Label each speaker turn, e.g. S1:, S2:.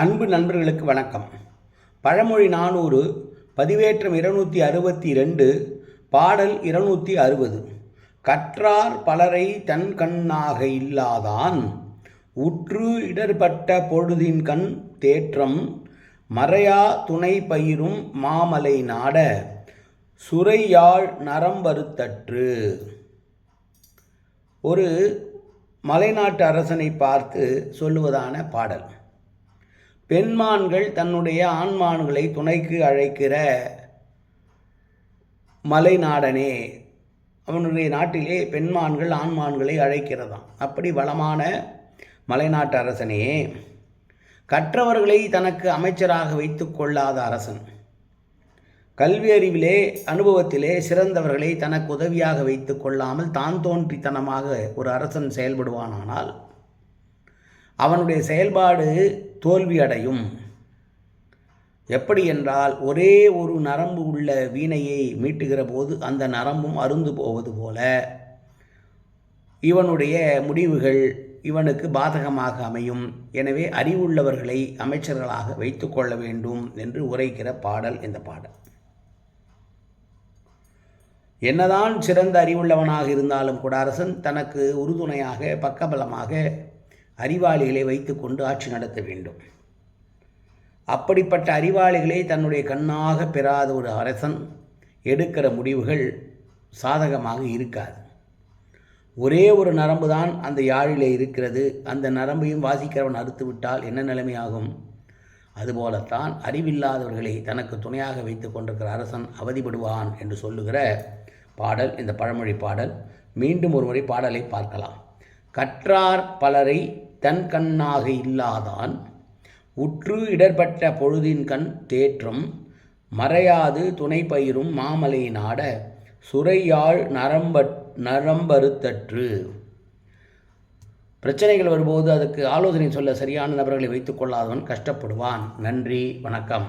S1: அன்பு நண்பர்களுக்கு வணக்கம். பழமொழி நானூறு பதிவேற்றம் இருநூற்றி அறுபத்தி ரெண்டு பாடல் இருநூற்றி அறுபது. கற்றார் பலரை தன் கண்ணாக இல்லாதான் உற்று இடர்பட்ட பொழுதின் கண் தேற்றம் மறையா துணை பயிரும் மாமலை நாட சுரையாழ் நரம்பருத்தற்று ஒரு மலைநாட்டு அரசனை பார்த்து சொல்லுவதான பாடல். பெண்மான்கள் தன்னுடைய ஆண்மான்களை துணைக்கு அழைக்கிற மலைநாடனே. அவனுடைய நாட்டிலே பெண்மான்கள் ஆண்மான்களை அழைக்கிறதாம். அப்படி வளமான மலைநாட்டு அரசனே கற்றவர்களை தனக்கு அமைச்சராக வைத்து கொள்ளாத அரசன் கல்வி அறிவிலே அனுபவத்திலே சிறந்தவர்களை தனக்கு உதவியாக வைத்து கொள்ளாமல் தான் தோன்றித்தனமாக ஒரு அரசன் செயல்படுவானானால் அவனுடைய செயல்பாடு தோல்வியடையும். எப்படி என்றால் ஒரே ஒரு நரம்பு உள்ள வீணையை மீட்டுகிற போது அந்த நரம்பும் அருந்து போவது போல. இவனுடைய முடிவுகள் இவனுக்கு பாதகமாக அமையும். எனவே அறிவுள்ளவர்களை அமைச்சர்களாக வைத்துக்கொள்ள வேண்டும் என்று உரைக்கிற பாடல் இந்த பாடல். என்னதான் சிறந்த அறிவுள்ளவனாக இருந்தாலும் கூட அரசன் தனக்கு உறுதுணையாக பக்கபலமாக அறிவாளிகளை வைத்துக்கொண்டு ஆட்சி நடத்த வேண்டும். அப்படிப்பட்ட அறிவாளிகளை தன்னுடைய கண்ணாக பெறாத ஒரு அரசன் எடுக்கிற முடிவுகள் சாதகமாக இருக்காது. ஒரே ஒரு நரம்பு தான் அந்த யாழிலே இருக்கிறது. அந்த நரம்பையும் வாசிக்கிறவன் அறுத்துவிட்டால் என்ன நிலைமையாகும்? அதுபோலத்தான் அறிவில்லாதவர்களை தனக்கு துணையாக வைத்து கொண்டிருக்கிற அரசன் அவதிப்படுவான் என்று சொல்லுகிற பாடல் இந்த பழமொழி பாடல். மீண்டும் ஒருமுறை பாடலை பார்க்கலாம். கற்றார் பலரை தன் கண்ணாக இல்லாதான் உற்று இடர்பட்ட பொழுதின் கண் தேற்றும் மறையாது துணை பயிரும் மாமலை நாட சுரையாழ் நரம்ப நரம்பருத்தற்று பிரச்சனைகள் வரும்போது அதுக்கு ஆலோசனை சொல்ல சரியான நபர்களை வைத்துக்கொள்ளாதவன் கஷ்டப்படுவான். நன்றி வணக்கம்.